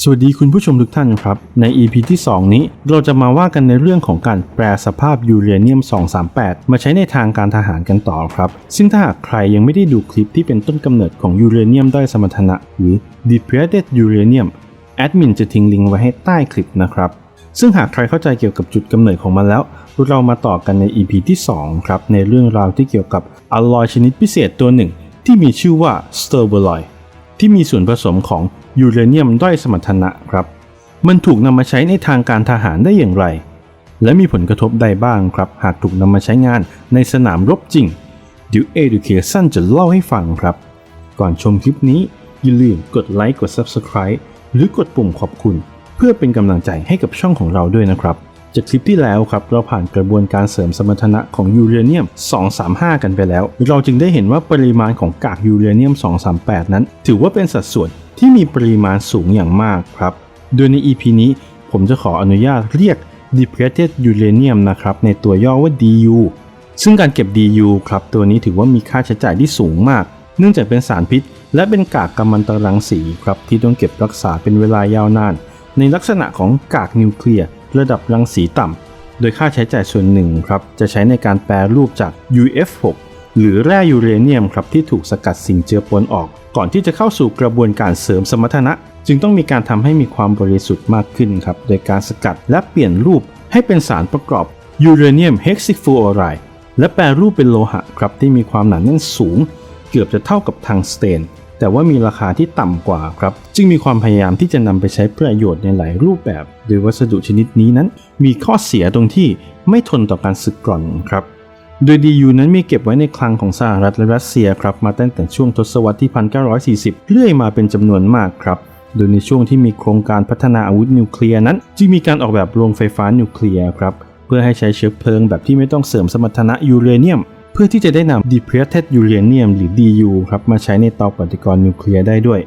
สวัสดีคุณผู้ชมทุกท่านครับ ใน EP ที่ 2 นี้ เราจะมาว่ากันในเรื่องของการแปลสภาพยูเรเนียม 238 มาใช้ในทางการทหารกันต่อครับ ซึ่งถ้าหากใครยังไม่ได้ดูคลิปที่เป็นต้นกำเนิดของยูเรเนียมด้อยสมรรถนะ หรือ depleted uranium แอดมินจะทิ้งลิงก์ไว้ให้ใต้คลิปนะครับ ซึ่งหากใครเข้าใจเกี่ยวกับจุดกำเนิดของมันแล้ว เรามาต่อกันใน EP ที่ 2 ครับ ในเรื่องราวที่เกี่ยวกับอลลอยชนิดพิเศษตัวหนึ่ง ที่มีชื่อว่า s t e r b o l o i ที่มีส่วนผสมของยูเรเนียมด้อยสมรรถนะครับ มันถูกนำมาใช้ในทางการทหารได้อย่างไร และมีผลกระทบใดบ้างครับ หากถูกนำมาใช้งานในสนามรบจริงเดี๋ยว Education จะเล่าให้ฟังครับ ก่อนชมคลิปนี้อย่าลืมกดไลค์กด Subscribe หรือกดปุ่มขอบคุณ เพื่อเป็นกำลังใจให้กับช่องของเราด้วยนะครับ จากคลิปที่แล้วครับเราผ่านกระบวนการเสริมสมรรถนะของยูเรเนียม 235 กันไปแล้ว เราจึงได้เห็นว่าปริมาณของกากยูเรเนียม 238 นั้น ถือว่าเป็นสัดส่วนที่มีปริมาณสูงอย่างมากครับ โดยใน EP นี้ผมจะขออนุญาตเรียก depleted uranium นะครับในตัวย่อว่า DU ซึ่งการเก็บ DU ครับตัวนี้ถือว่ามีค่าใช้จ่ายที่สูงมาก เนื่องจากเป็นสารพิษ และเป็นกากกัมมันตรังสีครับที่ต้องเก็บรักษาเป็นเวลายาวนาน ในลักษณะของกากนิวเคลียร์ ระดับรังสีต่ำ โดยค่าใช้จ่ายส่วนหนึ่งครับจะใช้ในการแปรรูปจาก UF6 หรือแร่ยูเรเนียมครับที่ถูกสกัดสิ่งเจือปนออก ก่อนที่จะเข้าสู่กระบวนการเสริมสมรรถนะ จึงต้องมีการทำให้มีความบริสุทธิ์มากขึ้นครับโดยการสกัดและเปลี่ยนรูปให้เป็นสารประกอบยูเรเนียมเฮกซิฟูออไรด์และแปรรูปเป็นโลหะครับที่มีความหนาแน่นสูง เกือบจะเท่ากับทางสเตน แต่ว่ามีราคาที่ต่ำกว่าครับ จึงมีความพยายามที่จะนำไปใช้ประโยชน์ในหลายรูปแบบ โดยวัสดุชนิดนี้นั้น มีข้อเสียตรงที่ไม่ทนต่อการสึกกร่อนครับโดย DU นั้นมีเก็บไว้ในคลังของสหรัฐและรัสเซียครับมาตั้งแต่ช่วงทศวรรษที่ 1940 เรื่อยมาเป็นจำนวนมากครับ โดยในช่วงที่มีโครงการพัฒนาอาวุธนิวเคลียร์นั้น จึงมีการออกแบบโรงไฟฟ้านิวเคลียร์ครับ เพื่อให้ใช้เชื้อเพลิงแบบที่ไม่ต้องเสริมสมรรถนะยูเรเนียม เพื่อที่จะได้นำ depleted uranium หรือ DU ครับมาใช้ในเตาปฏิกรณ์นิวเคลียร์ได้ด้วย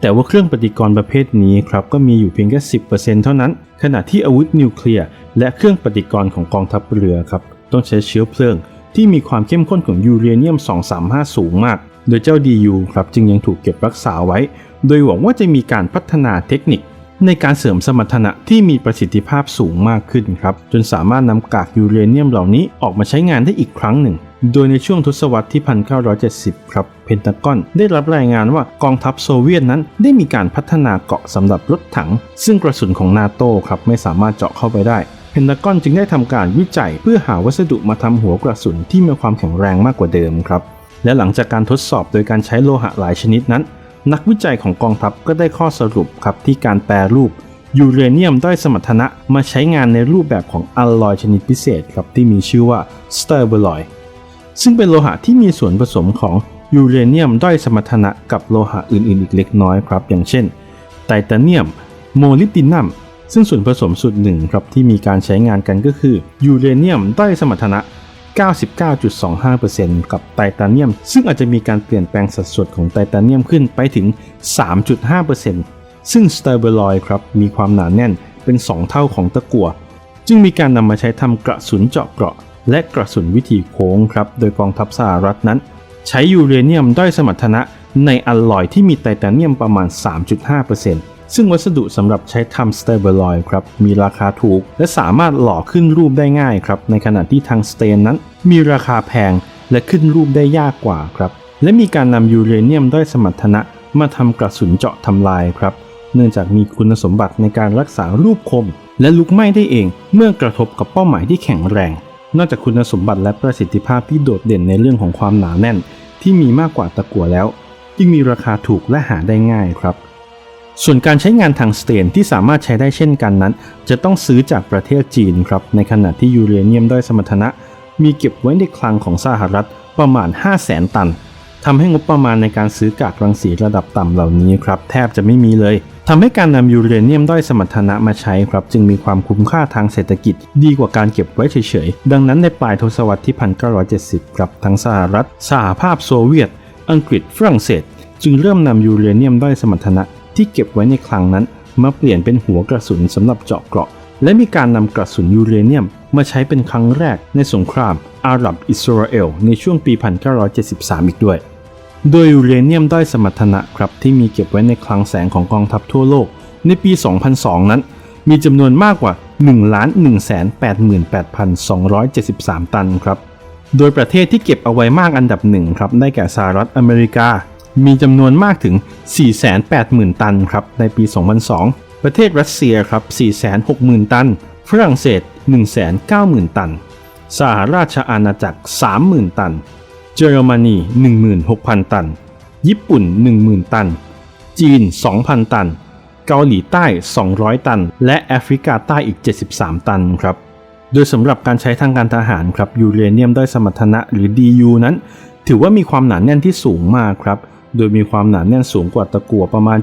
แต่ว่าเครื่องปฏิกรณ์ประเภทนี้ครับก็มีอยู่เพียงแค่ 10%เท่านั้น ขณะที่อาวุธนิวเคลียร์และเครื่องปฏิกรณ์ของกองทัพเรือครับต้องใช้เชื้อเพลิง ที่มีความเข้มข้นของยูเรเนียม 235 สูงมาก โดยเจ้า DU ครับจึงยังถูกเก็บรักษาไว้ โดยหวังว่าจะมีการพัฒนาเทคนิค ในการเสริมสมรรถนะที่มีประสิทธิภาพสูงมากขึ้นครับ จนสามารถนำกากยูเรเนียมเหล่านี้ออกมาใช้งานได้อีกครั้งหนึ่ง โดยในช่วงทศวรรษที่ 1970 ครับ เพนทากอนได้รับรายงานว่ากองทัพโซเวียตนั้นได้มีการพัฒนาเกราะสำหรับรถถัง ซึ่งกระสุนของนาโต้ครับไม่สามารถเจาะเข้าไปได้เพนทากอนจึงได้ทำการวิจัยเพื่อหาวัสดุมาทำหัวกระสุนที่มีความแข็งแรงมากกว่าเดิมครับ และหลังจากการทดสอบโดยการใช้โลหะหลายชนิดนั้น นักวิจัยของกองทัพก็ได้ข้อสรุปครับที่การแปรรูปยูเรเนียมด้อยสมรรถนะมาใช้งานในรูปแบบของอัลลอยชนิดพิเศษครับที่มีชื่อว่าสเตอร์เบลอยซึ่งเป็นโลหะที่มีส่วนผสมของยูเรเนียมด้อยสมรรถนะกับโลหะอื่นๆ อีกเล็กน้อยครับ อย่างเช่น ไทเทเนียม โมลิบดินัม ซึ่งส่วนผสมสูตรหนึ่งครับที่มีการใช้งานกันก็คือยูเรเนียมด้อยสมรรถนะ 99.25%กับไทเทเนียม ซึ่งอาจจะมีการเปลี่ยนแปลงสัดส่วนของไทเทเนียมขึ้นไปถึง 3.5%ซึ่งสเตอร์เบลอยครับมีความหนาแน่นเป็น 2 เท่าของตะกั่วจึงมีการนำมาใช้ทำกระสุนเจาะเกราะ และกระสุนวิถีโค้งครับโดยกองทัพสหรัฐนั้น ใช้ยูเรเนียมด้อยสมรรถนะในอัลลอยที่มีไทเทเนียมประมาณ 3.5% ซึ่งวัสดุสำหรับใช้ทำสเตอร์เบลอยครับมีราคาถูก และสามารถหล่อขึ้นรูปได้ง่ายครับในขณะที่ทางสเตนนั้น มีราคาแพงและขึ้นรูปได้ยากกว่าครับและมีการนำยูเรเนียมด้อยสมรรถนะมาทำกระสุนเจาะทำลายครับ เนื่องจากมีคุณสมบัติในการรักษารูปคม และลุกไหม้ได้เองเมื่อกระทบกับเป้าหมายที่แข็งแรง นอกจากคุณสมบัติและประสิทธิภาพที่โดดเด่นในเรื่องของความหนาแน่น ที่มีมากกว่าตะกั่วแล้วยิ่งมีราคาถูกและหาได้ง่ายครับ ส่วนการใช้งานทางสเตนที่สามารถใช้ได้เช่นกันนั้น จะต้องซื้อจากประเทศจีนครับ ในขณะที่ยูเรเนียมด้อยสมรรถนะ มีเก็บไว้ในคลังของสหรัฐประมาณ 5 0 0แสนตันทำให้งบประมาณในการซื้อกากรังสีระดับต่ำเหล่านี้ครับแทบจะไม่มีเลยทำให้การนำยูเรเนียมด้อยสมรรถนะมาใช้ครับ จึงมีความคุ้มค่าทางเศรษฐกิจ ดีกว่าการเก็บไว้เฉยๆ ดังนั้นในปลายทศวรรษที่ 1970 ครับทั้งสหรัฐ สหภาพโซเวียต อังกฤษฝรั่งเศส จึงเริ่มนำยูเรเนียมด้อยสมรรถนะ ที่เก็บไว้ในคลังนั้น มาเปลี่ยนเป็นหัวกระสุนสำหรับเจาะเกราะ และมีการนำกระสุนยูเรเนียม มาใช้เป็นครั้งแรกในสงครามอาหรับอิสราเอลในช่วงปี 1973 อีกด้วย โดยยูเรเนียมด้อยสมรรถนะครับที่มีเก็บไว้ในคลังแสงของกองทัพทั่วโลก ในปี 2002 นั้น มีจำนวนมากกว่า 1,188,273 ตันครับโดยประเทศที่เก็บเอาไว้มากอันดับหนึ่งครับได้แก่สหรัฐอเมริกา มีจำนวนมากถึง 480,000 ตันครับในปี 2002 ประเทศรัสเซียครับ 460,000 ตัน ฝรั่งเศส 190,000 ตัน สหราชอาณาจักร 30,000 ตัน เยอรมนี 16,000 ตัน ญี่ปุ่น 10,000 ตัน จีน 2,000 ตัน เกาหลีใต้ 200 ตัน และแอฟริกาใต้อีก 73 ตันครับโดยสำหรับการใช้ทางการทหารครับยูเรเนียมด้อยสมรรถนะหรือ DU นั้น ถือว่ามีความหนาแน่นที่สูงมากครับ โดยมีความหนาแน่นสูงกว่าตะกั่วประมาณ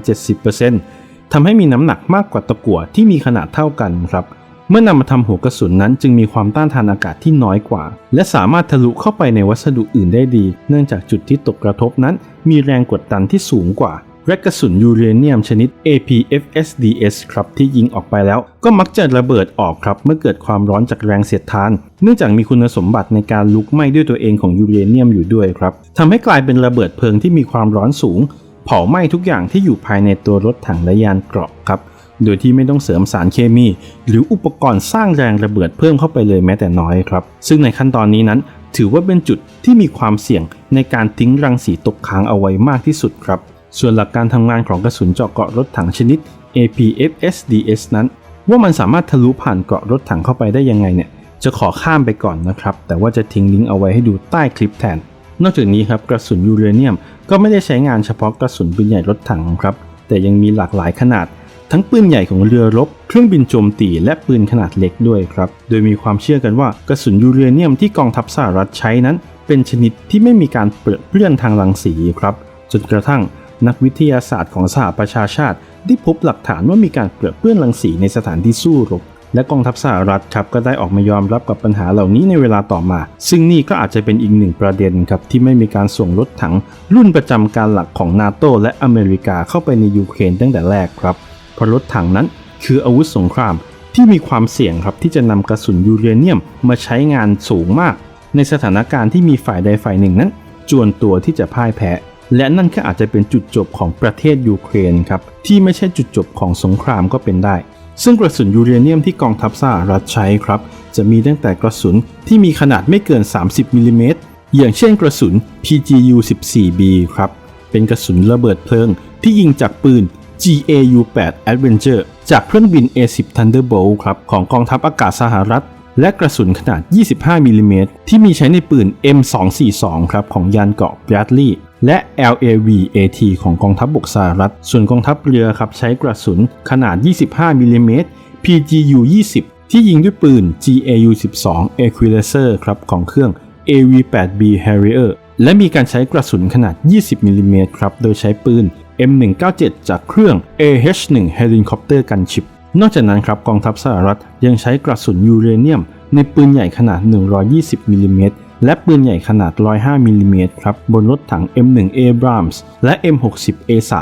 70%ทำให้มีน้ำหนักมากกว่าตะกั่วที่มีขนาดเท่ากันครับ เมื่อนำมาทำหัวกระสุนนั้นจึงมีความต้านทานอากาศที่น้อยกว่า และสามารถทะลุเข้าไปในวัสดุอื่นได้ดี เนื่องจากจุดที่ตกกระทบนั้น มีแรงกดดันที่สูงกว่า และกระสุนยูเรเนียมชนิด APFSDS ครับที่ยิงออกไปแล้ว ก็มักจะระเบิดออกครับเมื่อเกิดความร้อนจากแรงเสียดทาน เนื่องจากมีคุณสมบัติในการลุกไหม้ด้วยตัวเองของยูเรเนียมอยู่ด้วยครับทำให้กลายเป็นระเบิดเพลิงที่มีความร้อนสูง เผาไหม้ทุกอย่างที่อยู่ภายในตัวรถถังและยานเกราะครับโดยที่ไม่ต้องเสริมสารเคมี หรืออุปกรณ์สร้างแรงระเบิดเพิ่มเข้าไปเลยแม้แต่น้อยครับ ซึ่งในขั้นตอนนี้นั้น ถือว่าเป็นจุดที่มีความเสี่ยงในการทิ้งรังสีตกค้างเอาไว้มากที่สุดครับ ส่วนหลักการทำงานของกระสุนเจาะเกราะรถถังชนิด APFSDS นั้น ว่ามันสามารถทะลุผ่านเกราะรถถังเข้าไปได้ยังไงเนี่ยจะขอข้ามไปก่อนนะครับ แต่ว่าจะทิ้งลิงก์เอาไว้ให้ดูใต้คลิปแทน นอกจากนี้ครับกระสุนยูเรเนียม ก็ไม่ได้ใช้งานเฉพาะกระสุนปืนใหญ่รถถังครับ แต่ยังมีหลากหลายขนาด ทั้งปืนใหญ่ของเรือรบ เครื่องบินโจมตีและปืนขนาดเล็กด้วยครับ โดยมีความเชื่อกันว่ากระสุนยูเรเนียมที่กองทัพสหรัฐใช้นั้น เป็นชนิดที่ไม่มีการเปลือเปลื้อนทางรังสีครับ จนกระทั่ง นักวิทยาศาสตร์ของสหประชาชาติ ได้พบหลักฐานว่ามีการเปลือเปื้อนรังสีในสถานที่สู้รบ และกองทัพสหรัฐครับก็ได้ออกมายอมรับกับปัญหาเหล่านี้ในเวลาต่อมา ซึ่งนี่ก็อาจจะเป็นอีกหนึ่งประเด็นครับที่ไม่มีการส่งรถถัง รุ่นประจำการหลักของนาโตและอเมริกาเข้าไปในยูเครนตั้งแต่แรกครับเพราะรถถังนั้นคืออาวุธสงครามที่มีความเสี่ยงครับที่จะนำกระสุนยูเรเนียมมาใช้งานสูงมาก ในสถานการณ์ที่มีฝ่ายใดฝ่ายหนึ่งนั้น จวนตัวที่จะพ่ายแพ้ และนั่นก็อาจจะเป็นจุดจบของประเทศยูเครนครับที่ไม่ใช่จุดจบของสงครามก็เป็นได้ ซึ่งกระสุนยูเรเนียมที่กองทัพสหรัฐใช้ครับ จะมีตั้งแต่กระสุนที่มีขนาดไม่เกิน 30มิลลิเมตรอย่างเช่นกระสุน PGU-14B ครับ เป็นกระสุนระเบิดเพลิงที่ยิงจากปืน GAU-8 Adventure จากเครื่องบิน A-10 Thunderbolt ครับของกองทัพอากาศสหรัฐ และกระสุนขนาด 25มิลลิเมตรที่มีใช้ในปืน M242 ครับของยานเกราะ Bradley และ LAV-AT ของกองทัพบกสหรัฐ ส่วนกองทัพเรือครับใช้กระสุนขนาด 25มิลลิเมตร PGU-20 ที่ยิงด้วยปืน GAU-12 Equalizer ครับของเครื่อง AV-8B Harrier และมีการใช้กระสุนขนาด 20มิลลิเมตรครับ โดยใช้ปืน M197 จากเครื่อง AH-1 Helicopter Gunship นอกจากนั้นครับกองทัพสหรัฐยังใช้กระสุนยูเรเนียม ในปืนใหญ่ขนาด 120มิลลิเมตรและปืนใหญ่ขนาด 105มิลลิเมตรครับบนรถถัง M1 Abrams และ M60 A3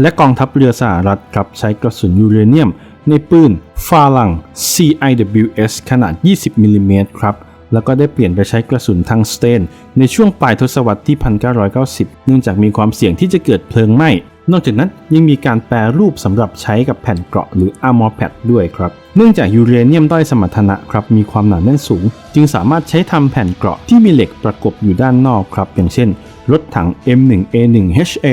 และกองทัพเรือสหรัฐครับใช้กระสุนยูเรเนียม ในปืนฟาลัง CIWS ขนาด 20มิลลิเมตรครับแล้วก็ได้เปลี่ยนไปใช้กระสุนทังสเตน ในช่วงปลายทศวรรษที่ 1990 เนื่องจากมีความเสี่ยงที่จะเกิดเพลิงไหม้ นอกจากนั้นยังมีการแปรรูปสำหรับใช้กับแผ่นเกราะหรือ armor pad ด้วยครับ เนื่องจากยูเรเนียมด้อยสมรรถนะครับมีความหนาแน่นสูง จึงสามารถใช้ทำแผ่นเกราะที่มีเหล็กประกบอยู่ด้านนอกครับ อย่างเช่น รถถัง M1A1HA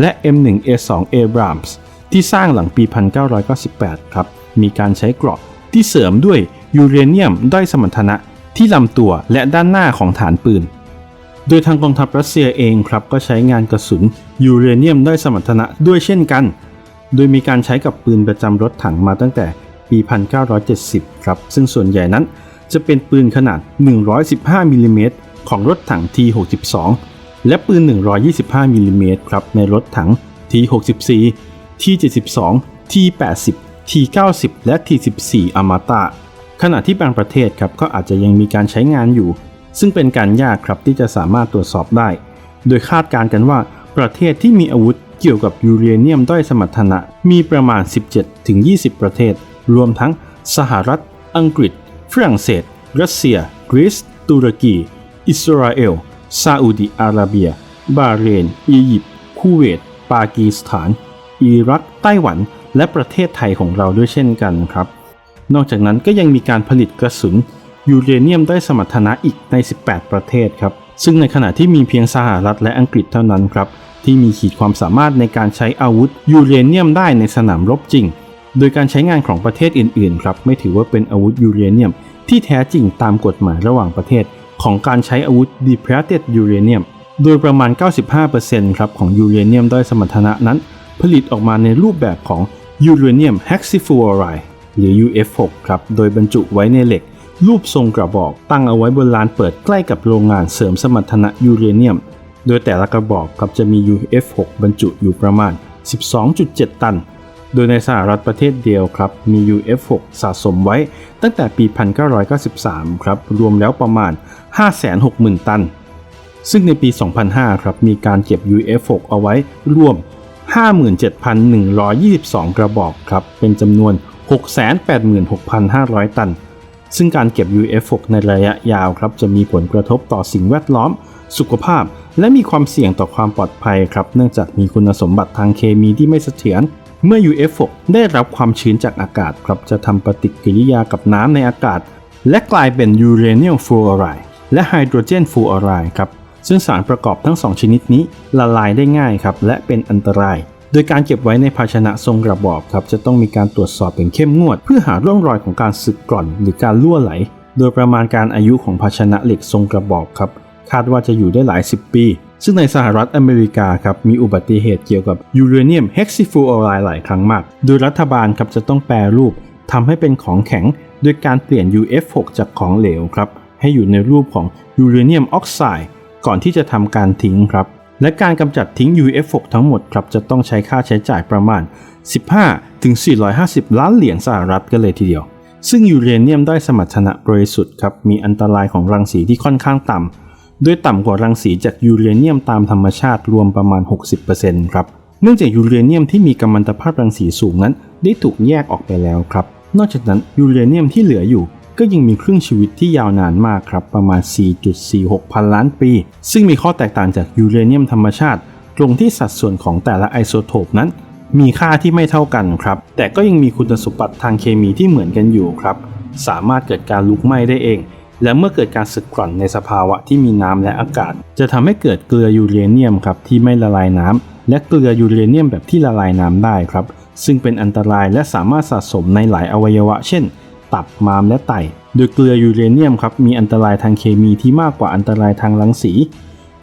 และ M1A2 Abrams ที่สร้างหลังปี 1998 ครับ มีการใช้เกราะที่เสริมด้วยยูเรเนียมด้อยสมรรถนะที่ลำตัวและด้านหน้าของฐานปืน โดยทางกองทัพรัสเซียเองครับก็ใช้งานกระสุนยูเรเนียมได้สมรรถนะด้วยเช่นกัน โดยมีการใช้กับปืนประจำรถถังมาตั้งแต่ปี 1970 ครับ ซึ่งส่วนใหญ่นั้นจะเป็นปืนขนาด 115มิลลิเมตรของรถถัง T62 และปืน 125มิลลิเมตรครับในรถถัง T64 T72 T80 T90 และ T14 อมตะขณะที่บางประเทศครับก็อาจจะยังมีการใช้งานอยู่ ซึ่งเป็นการยากครับที่จะสามารถตรวจสอบได้ โดยคาดการณ์กันว่าประเทศที่มีอาวุธเกี่ยวกับยูเรเนียมด้อยสมรรถนะ มีประมาณ 17-20 ประเทศ รวมทั้งสหรัฐ อังกฤษ ฝรั่งเศส รัสเซีย กรีซ ตุรกี อิสราเอล ซาอุดิอาระเบีย บาเรน อียิปต์ คูเวต ปากีสถาน อิรัก ไต้หวัน และประเทศไทยของเราด้วยเช่นกันครับ นอกจากนั้นก็ยังมีการผลิตกระสุน ยูเรเนียมได้สมรรถนะอีกใน 18 ประเทศครับ ซึ่งในขณะที่มีเพียงสหรัฐและอังกฤษเท่านั้นครับ ที่มีขีดความสามารถในการใช้อาวุธยูเรเนียมได้ในสนามรบจริง โดยการใช้งานของประเทศอื่นๆครับไม่ถือว่าเป็นอาวุธยูเรเนียม ที่แท้จริงตามกฎหมายระหว่างประเทศ ของการใช้อาวุธ depleted uranium โดยประมาณ 95%ครับของยูเรเนียมด้อยสมรรถนะนั้น ผลิตออกมาในรูปแบบของยูเรเนียม hexafluoride หรือ UF6 ครับ โดยบรรจุไว้ในเหล็ก รูปทรงกระบอกตั้งเอาไว้บนลานเปิดใกล้กับโรงงานเสริมสมรรถนะยูเรเนียม โดยแต่ละกระบอกครับจะมี UF6 บรรจุอยู่ประมาณ 12.7 ตัน โดยในสหรัฐประเทศเดียวครับ มี UF6 สะสมไว้ตั้งแต่ปี 1993 ครับ รวมแล้วประมาณ 560,000 ตัน ซึ่งในปี 2005 ครับ มีการเก็บ UF6 เอาไว้รวม 57,122 กระบอกครับ เป็นจำนวน 686,500 ตัน ซึ่งการเก็บ UF6 ในระยะยาวครับจะมีผลกระทบต่อสิ่งแวดล้อม สุขภาพ และมีความเสี่ยงต่อความปลอดภัยครับ เนื่องจากมีคุณสมบัติทางเคมีที่ไม่เสถียรเมื่อ UF6 ได้รับความชื้นจากอากาศครับจะทำปฏิกิริยากับน้ำในอากาศ และกลายเป็นยูเรเนียมฟลูออไรด์และไฮโดรเจนฟลูออไรด์ครับซึ่งสารประกอบทั้งสองชนิดนี้ละลายได้ง่ายครับและเป็นอันตราย โดยการเก็บไว้ในภาชนะทรงกระบอกครับจะต้องมีการตรวจสอบเป็นเข้มงวด เพื่อหาร่องรอยของการสึกกร่อนหรือการรั่วไหล โดยประมาณการอายุของภาชนะเหล็กทรงกระบอกครับคาดว่าจะอยู่ได้หลายสิบปี ซึ่งในสหรัฐอเมริกาครับมีอุบัติเหตุเกี่ยวกับยูเรเนียมเฮกซิฟูออไรด์หลายครั้งมาก โดยรัฐบาลครับจะต้องแปรรูปทำให้เป็นของแข็งโดยการเปลี่ยน UF6 จากของเหลวครับให้อยู่ในรูปของยูเรเนียมออกไซด์ก่อนที่จะทำการทิ้งครับ และการกำจัดทิ้ง UF6 ทั้งหมดครับจะต้องใช้ค่าใช้จ่ายประมาณ 15ถึง450 ล้านเหรียญสหรัฐกันเลยทีเดียว ซึ่งยูเรเนียมได้สมรรถนะบริสุทธิ์ครับมีอันตรายของรังสีที่ค่อนข้างต่ำโดยต่ำกว่ารังสีจากยูเรเนียมตามธรรมชาติรวมประมาณ 60%ครับเนื่องจากยูเรเนียมที่มีกัมมันตภาพรังสีสูงนั้น ได้ถูกแยกออกไปแล้วครับ นอกจากนั้นยูเรเนียมที่เหลืออยู่ ก็ยังมีครึ่งชีวิตที่ยาวนานมากครับประมาณ 4.46 พันล้านปี ซึ่งมีข้อแตกต่างจากยูเรเนียมธรรมชาติ ตรงที่สัดส่วนของแต่ละไอโซโทปนั้น มีค่าที่ไม่เท่ากันครับ แต่ก็ยังมีคุณสมบัติทางเคมีที่เหมือนกันอยู่ครับ สามารถเกิดการลุกไหม้ได้เอง และเมื่อเกิดการสึกกร่อนในสภาวะที่มีน้ำและอากาศ จะทำให้เกิดเกลือยูเรเนียมครับที่ไม่ละลายน้ำและเกลือยูเรเนียมแบบที่ละลายน้ำได้ครับซึ่งเป็นอันตรายและสามารถสะสมในหลายอวัยวะ เช่น ตับม้ามและไต โดยเกลือยูเรเนียมครับมีอันตรายทางเคมีที่มากกว่าอันตรายทางรังสี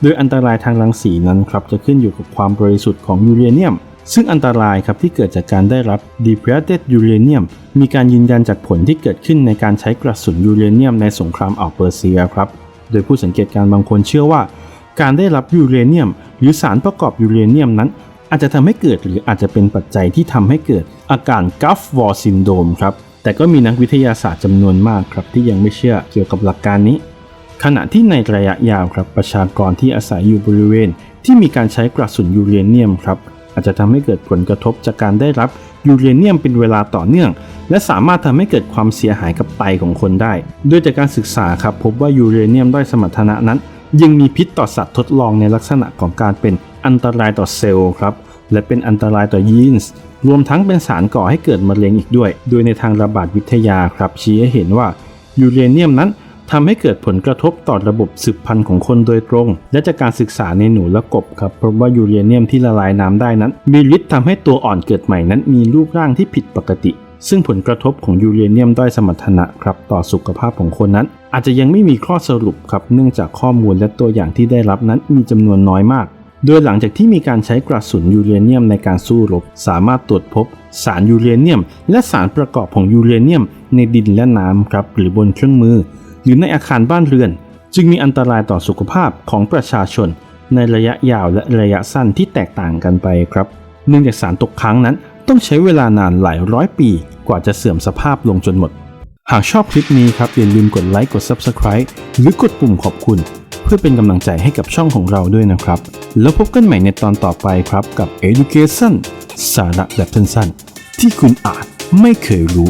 โดยอันตรายทางรังสีนั้นครับจะขึ้นอยู่กับความบริสุทธิ์ของยูเรเนียม ซึ่งอันตรายครับที่เกิดจากการได้รับ depleted uranium มีการยืนยันจากผลที่เกิดขึ้นในการใช้กระสุนยูเรเนียมในสงครามอ่าวเปอร์เซียครับ โดยผู้สังเกตการณ์บางคนเชื่อว่า การได้รับยูเรเนียม หรือสารประกอบยูเรเนียมนั้นอาจจะทำให้เกิดหรืออาจจะเป็นปัจจัยที่ทำให้เกิดอาการ Gulf War Syndrome ครับ แต่ก็มีนักวิทยาศาสตร์จำนวนมากครับที่ยังไม่เชื่อเกี่ยวกับหลักการนี้ ขณะที่ในระยะยาวครับประชากรที่อาศัยอยู่บริเวณ ที่มีการใช้กระสุนยูเรเนียมครับอาจจะทำให้เกิดผลกระทบจากการได้รับยูเรเนียมเป็นเวลาต่อเนื่อง และสามารถทำให้เกิดความเสียหายกับไตของคนได้ โดยจากการศึกษาครับพบว่ายูเรเนียมด้อยสมรรถนะนั้น ยังมีพิษต่อสัตว์ทดลองในลักษณะของการเป็นอันตรายต่อเซลล์ครับและเป็นอันตรายต่อยีนส์ รวมทั้งเป็นสารก่อให้เกิดมะเร็งอีกด้วย โดยในทางระบาดวิทยาครับชี้ให้เห็นว่ายูเรเนียมนั้นทำให้เกิดผลกระทบต่อระบบสืบพันธุ์ของคนโดยตรง และจากการศึกษาในหนูและกบครับพบว่ายูเรเนียมที่ละลายน้ำได้นั้น มีฤทธิ์ทำให้ตัวอ่อนเกิดใหม่นั้น มีรูปร่างที่ผิดปกติ ซึ่งผลกระทบของยูเรเนียมด้อยสมรรถนะครับต่อสุขภาพของคนนั้น อาจจะยังไม่มีข้อสรุปครับเนื่องจากข้อมูลและตัวอย่างที่ได้รับนั้นมีจำนวนน้อยมาก โดยหลังจากที่มีการใช้กระสุนยูเรเนียมในการสู้รบ สามารถตรวจพบสารยูเรเนียม และสารประกอบของยูเรเนียม ในดินและน้ำครับหรือบนเครื่องมือ หรือในอาคารบ้านเรือน จึงมีอันตรายต่อสุขภาพของประชาชน ในระยะยาวและระยะสั้นที่แตกต่างกันไปครับเนื่องจากสารตกค้างนั้นต้องใช้เวลานานหลายร้อยปี กว่าจะเสื่อมสภาพลงจนหมด หากชอบคลิปนี้ครับอย่าลืมกดไลค์กด Subscribe หรือกดปุ่มขอบคุณ เพื่อเป็นกำลังใจให้กับช่องของเราด้วยนะครับ แล้วพบกันใหม่ในตอนต่อไปครับกับ Education สาระแบบสั้นๆที่คุณอาจไม่เคยรู้